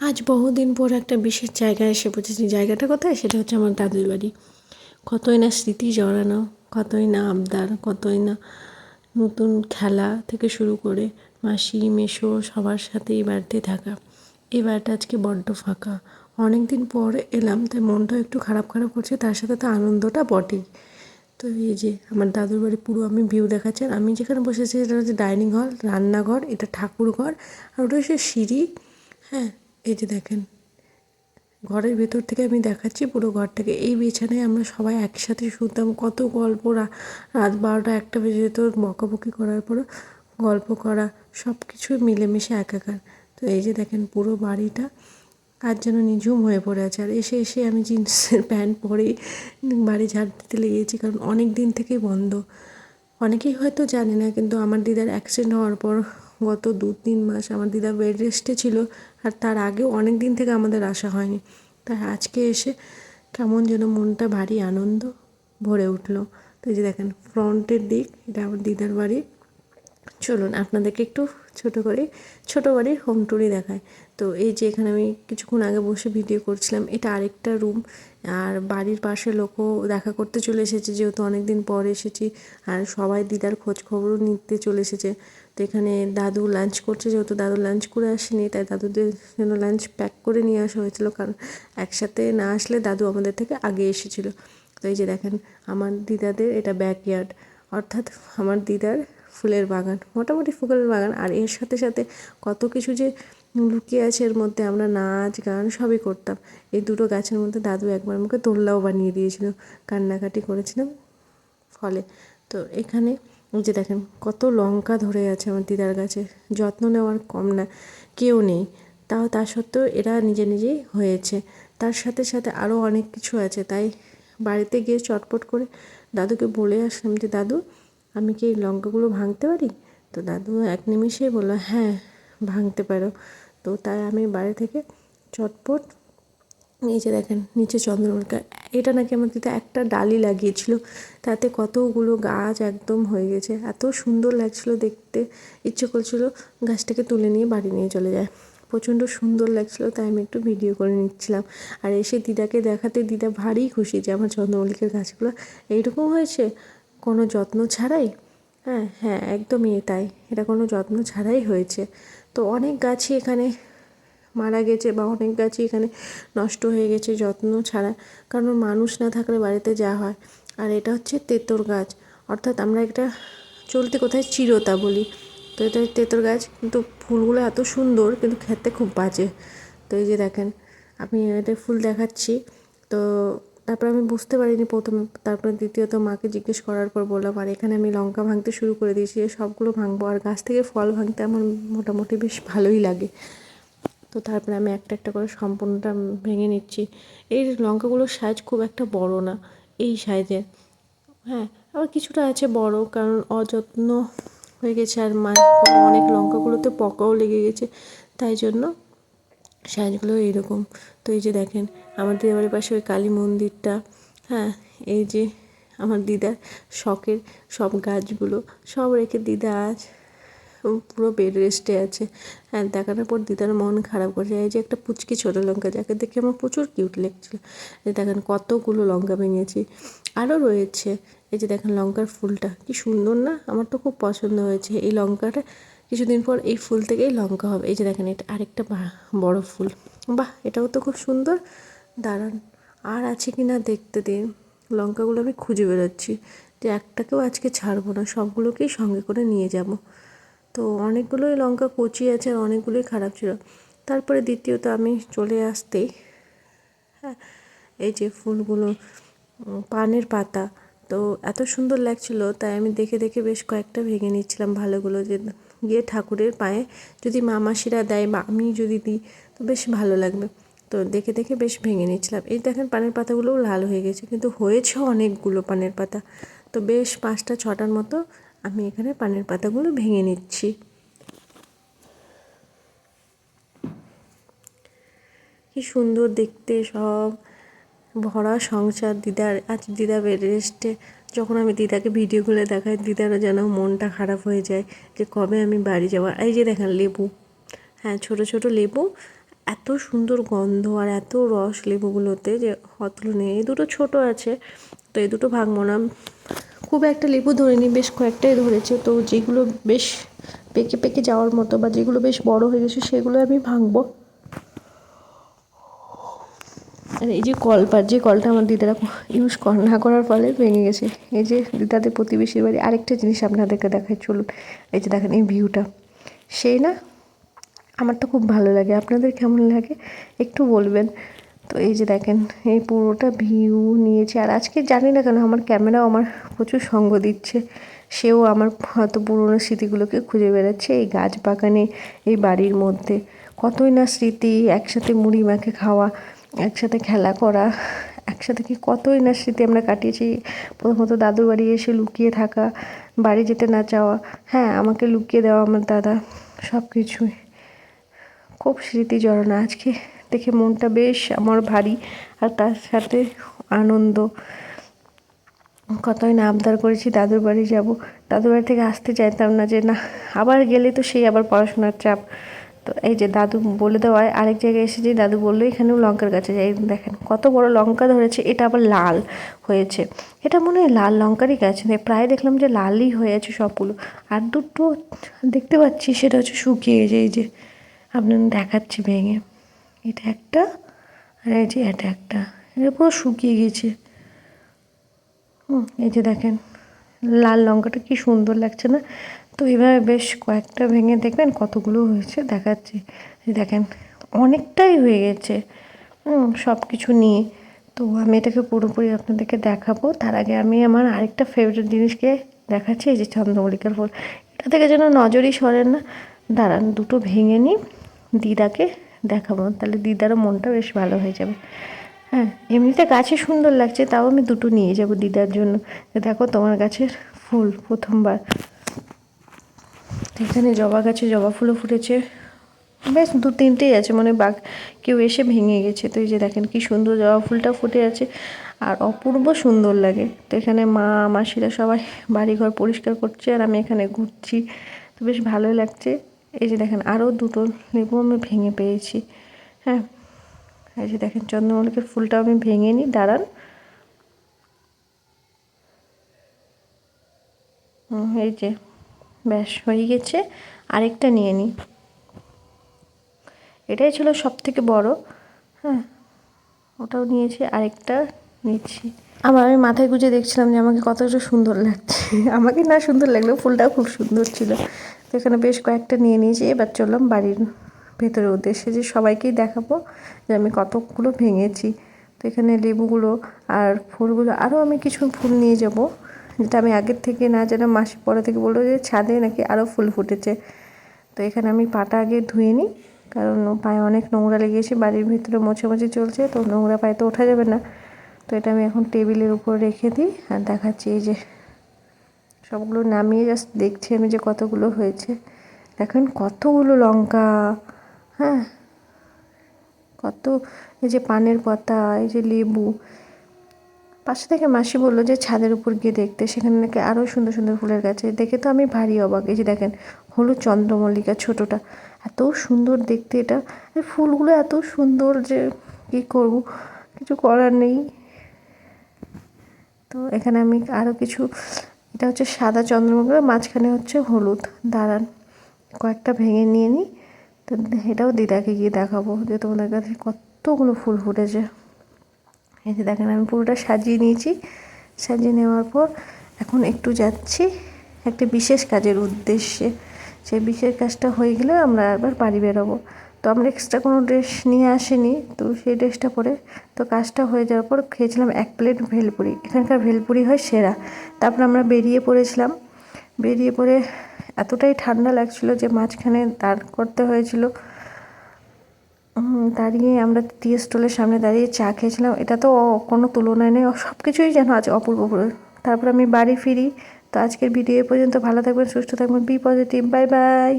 আজ বহুদিন পর একটা বিশেষ জায়গায় এসে পৌঁছেছি। জায়গাটা কোথায়? সেটা হচ্ছে আমার দাদুর বাড়ি। কতই না স্মৃতি জড়ানো, কতই না আবদার, কতই না নতুন খেলা থেকে শুরু করে মাসি, মেসো সবার সাথে এই বাড়িতে থাকা। এই বাড়িটা আজকে বড্ড ফাঁকা। অনেক দিন পর এলাম, তাই মনটাও একটু খারাপ খারাপ করছে, তার সাথে তো আনন্দটা বটেই। তো এই যে আমার দাদুর বাড়ি, পুরো আমি ভিউ দেখাচ্ছি। আর আমি যেখানে বসেছি, সেটা হচ্ছে ডাইনিং হল রান্নাঘর, এটা ঠাকুর ঘর আর ওটা হচ্ছে সিঁড়ি হ্যাঁ এই যে দেখেন, ঘরের ভেতর থেকে আমি দেখাচ্ছি পুরো ঘরটাকে। এই বিছানায় আমরা সবাই একসাথে শুতাম কত গল্প রাত বারোটা একটা বেজে যেত বকাবকি করার পর গল্প করা সব কিছু মিলেমিশে একাকার। তো এই যে দেখেন পুরো বাড়িটা, কার যেন নিঝুম হয়ে পড়ে আছে। আর এসে এসে আমি জিন্সের প্যান্ট পরেই বাড়ি ঝাড় দিতে লেগেছি, কারণ অনেক দিন থেকেই বন্ধ। অনেকেই হয়তো জানে না, কিন্তু আমার দিদার অ্যাক্সিডেন্ট হওয়ার পর গত দু তিন মাস আমার দিদা বেড রেস্টে ছিল আর তার আগেও অনেক দিন থেকে আমাদের আসা হয়নি। তাই আজকে এসে কেমন যেন মনটা ভারী আনন্দ ভরে উঠল। তো যে দেখেন ফ্রন্টের দিক, এটা আমার দিদার বাড়ি। চলুন আপনাদেরকে একটু ছোট করে, ছোট বাড়ির হোম ট্যুরই দেখায় তো এই যে এখানে আমি কিছুক্ষণ আগে বসে ভিডিও করছিলাম, এটা আরেকটা রুম আর বাড়ির পাশে লোকও দেখা করতে চলে এসেছে, যেহেতু অনেক দিন পর এসেছি। আর সবাই দিদার খোঁজ খবরও নিতে চলে এসেছে। তো এখানে দাদু লাঞ্চ করছে, যেহেতু দাদু লাঞ্চ করে আসেনি, তাই দাদুদের জন্য লাঞ্চ প্যাক করে নিয়ে আসা হয়েছিল, কারণ একসাথে না আসলে দাদু আমাদের থেকে আগে এসেছিল। তো এই যে দেখেন, আমার দিদাদের এটা ব্যাকইয়ার্ড অর্থাৎ আমার দিদার ফুলের বাগান, মোটামুটি ফুলের বাগান, আর এর সাথে সাথে কত কিছু যে লুকিয়ে আছে এর মধ্যে আমরা নাচ গান সবই করতাম। এই দুটো গাছের মধ্যে দাদু একবার আমাকে দোল্লাও বানিয়ে দিয়েছিল, কান্নাকাটি করেছিলাম ফলে। তো এখানে যে দেখেন, কত লঙ্কা ধরে আছে আমার দিদার গাছে যত্ন নেওয়ার কম না, কেউ নেই। তাও তা সত্ত্বেও এরা নিজে নিজেই হয়েছে। তার সাথে সাথে আরও অনেক কিছু আছে। তাই বাড়িতে গিয়ে চটপট করে দাদুকে বলে আসলাম যে, দাদু, আমি কি এই লঙ্কাগুলো ভাঙতে পারি? তো দাদু এক নিমিষেই বলল হ্যাঁ ভাঙতে পারো। তো তাই আমি বাড়ি থেকে চটপট নিচে দেখেন, নিচে চন্দ্রমল্লিকা। এটা নাকি আমার দিদা একটা ডালি লাগিয়েছিল, তাতে কতগুলো গাছ একদম হয়ে গেছে। এত সুন্দর লাগছিল দেখতে। ইচ্ছে করছিল গাছটাকে তুলে নিয়ে বাড়ি নিয়ে চলে যায়। প্রচণ্ড সুন্দর লাগছিল, তাই আমি একটু ভিডিও করে নিচ্ছিলাম। আর এসে দিদাকে দেখাতে দিদা ভারী খুশি যে আমার চন্দ্রমল্লিকের গাছগুলো এইরকম হয়েছে। কোনো যত্ন ছাড়াই? হ্যাঁ হ্যাঁ একদমই তাই। এটা কোনো যত্ন ছাড়াই হয়েছে। তো অনেক গাছই এখানে মারা গেছে বা অনেক গাছই এখানে নষ্ট হয়ে গেছে, যত্ন ছাড়া। কারণ মানুষ না থাকলে বাড়িতে যা হয়। আর এটা হচ্ছে তেঁতোর গাছ। অর্থাৎ আমরা একটা চলতে কোথায় চিরতা বলি। তো এটা তেঁতোর গাছ, কিন্তু ফুলগুলো এত সুন্দর, কিন্তু খেতে খুব বাজে। তো এই যে দেখেন, আমি এটা ফুল দেখাচ্ছি। তো তারপর আমি বুঝতে পারিনি প্রথমে, তারপরে দ্বিতীয়ত মাকে জিজ্ঞেস করার পর বললাম, আর এখানে আমি লঙ্কা ভাঙতে শুরু করে দিয়েছি সবগুলো ভাঙবো। আর গাছ থেকে ফল ভাঙতে আমার মোটামুটি বেশ ভালোই লাগে। তো তারপরে আমি একটা একটা করে সম্পূর্ণটা ভেঙে নিচ্ছি। এই লঙ্কাগুলোর সাইজ খুব একটা বড় না, এই সাইজের হ্যাঁ আবার কিছুটা আছে বড়, কারণ অযত্ন হয়ে গেছে আর অনেক লঙ্কাগুলোতে পকাও লেগে গেছে, তাই জন্য সাইজগুলো এইরকম। তো এই যে দেখেন, আমাদের বাড়ির পাশে ওই কালী মন্দিরটা হ্যাঁ এই যে আমার দিদার শখের সব গাছগুলো সব রেখে দিদা আজ পুরো বেড রেস্টে আছে। হ্যাঁ দেখানোর পর দিদার মন খারাপ করছে এই যে একটা পুচকি ছোটো লঙ্কা, যাকে দেখে আমার প্রচুর কিউট লেগেছিলো। এই দেখেন কতগুলো লঙ্কা ভেঙেছি। আরও রয়েছে। এই যে দেখেন লঙ্কার ফুলটা, কি সুন্দর না? আমার তো খুব পছন্দ হয়েছে। এই লঙ্কাটা কিছুদিন পর এই ফুল থেকেই লঙ্কা হবে। এই যে দেখেন, এটা আরেকটা বড় ফুল। বাহ, এটাও তো খুব সুন্দর। দাঁড়ান আর আছে কি না দেখতে দিন। লঙ্কাগুলো আমি খুঁজে বেরোচ্ছি যে একটাকেও আজকে ছাড়বো না, সবগুলোকেই সঙ্গে করে নিয়ে যাব। তো অনেকগুলোই লঙ্কা কচি আছে আর অনেকগুলোই খারাপ ছিল। তারপরে দ্বিতীয়ত আমি চলে আসতেই হ্যাঁ এই যে ফুলগুলো পানের পাতা, তো এত সুন্দর লাগছিল, তাই আমি দেখে দেখে বেশ কয়েকটা ভেঙে নিচ্ছিলাম ভালোগুলো যে গিয়ে ঠাকুরের পায়ে যদি মা মাসিরা দেয় বা আমি যদি দিই, তো বেশ ভালো লাগবে। তো দেখে দেখে বেশ ভেঙে নিচ্ছিলাম। এই দেখেন পানের পাতাগুলোও লাল হয়ে গেছে, কিন্তু হয়েছে অনেকগুলো পানের পাতা। তো বেশ পাঁচটা ছটার মতো আমি এখানে পানের পাতাগুলো ভেঙে নিচ্ছি। কি সুন্দর দেখতে সব। ভরা সংসার, দিদার। আজ দিদা রেস্টে যখন আমি দিদাকে ভিডিওগুলো দেখাই, দিদারও যেন মনটা খারাপ হয়ে যায় যে কবে আমি বাড়ি যাব। এই যে দেখেন লেবু। হ্যাঁ ছোট ছোট লেবু। এত সুন্দর গন্ধ আর এত রস লেবুগুলোতে যে অতুলনীয় এই দুটো ছোট আছে, তো এই দুটো ভাঙবো না। খুব একটা লেবু ধরিনি, বেশ কয়েকটাই ধরেছে। তো যেগুলো বেশ পেকে পেকে যাওয়ার মতো বা যেগুলো বেশ বড় হয়ে গেছে, সেগুলো আমি ভাঙবো। আর এই যে কলপার, যে কলটা আমার দিদারা ইউজ কর, না করার ফলে ভেঙে গেছে। এই যে দিদাদের প্রতিবেশীর বাড়ি, আরেকটা জিনিস আপনাদেরকে দেখাই, চলুন। এই যে দেখেন এই ভিউটা। সেই না? আমার তো খুব ভালো লাগে। আপনাদের কেমন লাগে? একটু বলবেন। তো এই যে দেখেন, এই পুরোটা ভিউ নিয়েছে। আর আজকে জানি না কেন, আমার ক্যামেরাও আমার প্রচুর সঙ্গ দিচ্ছে। সেও আমার হয়তো পুরোনো স্মৃতিগুলোকে খুঁজে বেড়াচ্ছে এই গাছ বাগানে, এই বাড়ির মধ্যে। কতই না স্মৃতি, একসাথে মুড়ি মাখে খাওয়া, একসাথে খেলা করা, একসাথে কি কতই না স্মৃতি আমরা কাটিয়েছি। প্রথমত দাদুর বাড়ি এসে লুকিয়ে থাকা, বাড়ি যেতে না চাওয়া হ্যাঁ আমাকে লুকিয়ে দেওয়া আমার দাদা সব কিছুই খুব স্মৃতি জড়ানো আজকে। দেখে মনটা বেশ আমার ভারী আর তার সাথে আনন্দ। কতই না আবদার করেছি, দাদুর বাড়ি যাব। দাদুর বাড়ি থেকে আসতে চাইতাম না যে, না, আবার গেলে তো সেই আবার পড়াশোনার চাপ। তো এই যে দাদু বলে দেওয়ায় আরেক জায়গায় এসেছি, দাদু বলল, এখানেও লঙ্কার গাছে যাই। দেখেন, কত বড় লঙ্কা ধরেছে, এটা আবার লাল হয়েছে। এটা মনে হয় লাল লঙ্কারই গাছ প্রায় দেখলাম যে লালই হয়ে আছে সবগুলো। আর দুটো দেখতে পাচ্ছি, সেটা হচ্ছে শুকিয়ে গেছে, এই যে আপনার দেখাচ্ছি ভেঙে। এটা একটা, আর এই যে এটা একটা। এটা পুরো শুকিয়ে গেছে হুম, এই যে দেখেন, লাল লঙ্কাটা কি সুন্দর লাগছে না? তো এভাবে বেশ কয়েকটা ভেঙে দেখবেন কতগুলো হয়েছে দেখাচ্ছি। দেখেন, অনেকটাই হয়ে গেছে। সব কিছু নিয়ে। তো আমি এটাকে পুরোপুরি আপনাদেরকে দেখাবো। তার আগে আমি আমার আরেকটা ফেভারিট জিনিসকে দেখাচ্ছি, এই যে চন্দ্রমল্লিকার ফুল। এটা থেকে যেন নজরই সরেন না, দাঁড়ান, দুটো ভেঙে নিই। দিদাকে দেখাবো, তাহলে দিদারও মনটা বেশ ভালো হয়ে যাবে। হ্যাঁ এমনিতে গাছে সুন্দর লাগছে, তাও আমি দুটো নিয়ে যাব দিদার জন্য। দেখো তোমার গাছের ফুল প্রথমবার। এখানে জবা গাছে জবা ফুলও ফুটেছে। বেশ দু তিনটেই আছে মানে বাঘ কেউ এসে ভেঙে গেছে। তো এই যে দেখেন কি সুন্দর জবা ফুলটা ফুটে আছে, আর অপূর্ব সুন্দর লাগে। তো এখানে মা, মাসিরা সবাই বাড়িঘর পরিষ্কার করছে, আর আমি এখানে ঘুরছি। তো বেশ ভালোই লাগছে। এই যে দেখেন আরও দুটো লেবু আমি ভেঙে পেয়েছি। হ্যাঁ এই যে দেখেন, চন্দ্রমল্লিকের ফুলটা আমি ভেঙে নিই, দাঁড়ান। এই যে ব্যাস, হয়ে গেছে। আরেকটা নিয়ে নিই। এটাই ছিল সব থেকে বড়। হ্যাঁ ওটাও নিয়েছি, আরেকটা নিচ্ছি। আবার আমি মাথায় গুঁজে দেখছিলাম যে আমাকে কতটা সুন্দর লাগছে। আমাকে না সুন্দর লাগলেও ফুলটাও খুব সুন্দর ছিল। তো এখানে বেশ কয়েকটা নিয়ে নিয়েছি। এবার চললাম বাড়ির ভেতরের উদ্দেশ্যে যে সবাইকেই দেখাবো যে আমি কতগুলো ভেঙেছি। তো এখানে লেবুগুলো আর ফুলগুলো আরও আমি কিছু ফুল নিয়ে যাব, যেটা আমি আগের থেকে না যেন মাসি পরে থেকে বলল যে ছাদে নাকি আরও ফুল ফুটেছে। তো এখানে আমি পাটা আগে ধুয়ে নিই, কারণ পায়ে অনেক নোংরা লেগেছে, বাড়ির ভিতরে মোছামুছি চলছে, তো নোংরা পায়ে তো ওঠা যাবে না। তো এটা আমি এখন টেবিলের উপর রেখে দিই আর দেখাচ্ছি এই যে সবগুলো নামিয়ে জাস্ট দেখছি আমি যে কতগুলো হয়েছে। দেখেন কতগুলো লঙ্কা হ্যাঁ? কত, এই যে পানের পাতা, এই যে লেবু। পাশে থেকে মাসি বলল যে ছাদের উপর গিয়ে দেখতে, সেখানে নাকি আরও সুন্দর সুন্দর ফুলের গাছ দেখে তো আমি ভারী অবাক। এই যে দেখেন, হলুদ চন্দ্রমল্লিকা ছোটোটা। এত সুন্দর দেখতে এটা। ফুলগুলো এত সুন্দর যে কী করব? কিছু করার নেই। তো এখানে আমি আরও কিছু এটা হচ্ছে সাদা চন্দ্রমল্লিকা মাঝখানে হচ্ছে হলুদ। দাঁড়ান, কয়েকটা ভেঙে নিয়ে নিই তো এটাও দিদাকে গিয়ে দেখাবো যে তোমাদের কাছে কতগুলো ফুল ফুটেছে। এই যে দেখেন, আমি পুরোটা সাজিয়ে নিয়েছি। সাজিয়ে নেওয়ার পর এখন একটু যাচ্ছি একটা বিশেষ কাজের উদ্দেশ্যে। সেই বিশেষ কাজটা হয়ে গেলে আমরা আবার বাড়ি বেরোবো। তো আমরা এক্সট্রা কোনো ড্রেস নিয়ে আসিনি, তো সেই ড্রেসটা পরে তো কাজটা হয়ে যাওয়ার পর খেয়েছিলাম এক প্লেট ভেলপুরি। এখানকার ভেলপুরি হয় সেরা। তারপর আমরা বেরিয়ে পড়েছিলাম। বেরিয়ে পড়ে এতটাই ঠান্ডা লাগছিল যে মাঝখানে দাঁড় করতে হয়েছিল। দাঁড়িয়ে আমরা টি স্টলের সামনে দাঁড়িয়ে চা খেয়েছিলাম। এটা তো কোনো তুলনায় নেই সব কিছুই যেন আছে অপূর্ব তারপর আমি বাড়ি ফিরি। তো আজকের ভিডিও পর্যন্ত ভালো থাকবেন, সুস্থ থাকবেন বি পজিটিভ বাই বাই